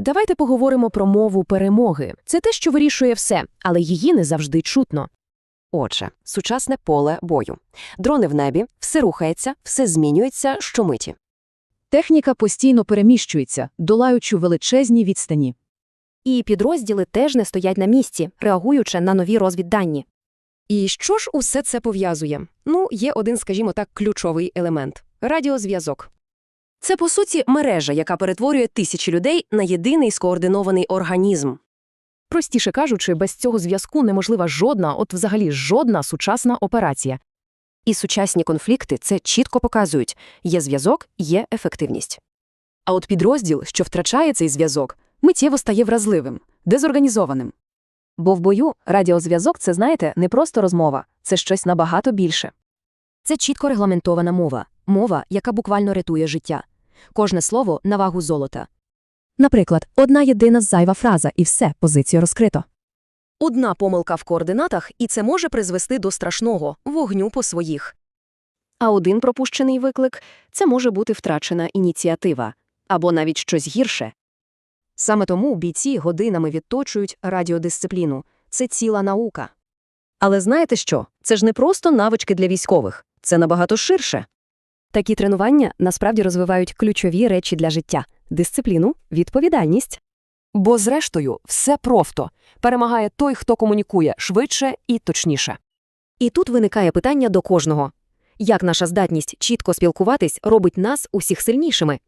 Давайте поговоримо про мову перемоги. Це те, що вирішує все, але її не завжди чутно. Отже, сучасне поле бою. Дрони в небі, все рухається, все змінюється щомиті. Техніка постійно переміщується, долаючи величезні відстані. І підрозділи теж не стоять на місці, реагуючи на нові розвіддані. І що ж усе це пов'язує? Ну, є один, скажімо так, ключовий елемент радіозв'язок. Це, по суті, мережа, яка перетворює тисячі людей на єдиний скоординований організм. Простіше кажучи, без цього зв'язку неможлива жодна, от взагалі жодна сучасна операція. І сучасні конфлікти це чітко показують є зв'язок, є ефективність. А от підрозділ, що втрачає цей зв'язок, миттєво стає вразливим, дезорганізованим. Бо в бою радіозв'язок це, знаєте, не просто розмова, це щось набагато більше. Це чітко регламентована мова, мова, яка буквально рятує життя. Кожне слово на вагу золота. Наприклад, одна єдина зайва фраза і все, позицію розкрито. Одна помилка в координатах, і це може призвести до страшного вогню по своїх. А один пропущений виклик це може бути втрачена ініціатива або навіть щось гірше. Саме тому бійці годинами відточують радіодисципліну це ціла наука. Але знаєте що? Це ж не просто навички для військових, це набагато ширше. Такі тренування насправді розвивають ключові речі для життя дисципліну, відповідальність. Бо, зрештою, все просто перемагає той, хто комунікує швидше і точніше. І тут виникає питання до кожного як наша здатність чітко спілкуватись робить нас усіх сильнішими,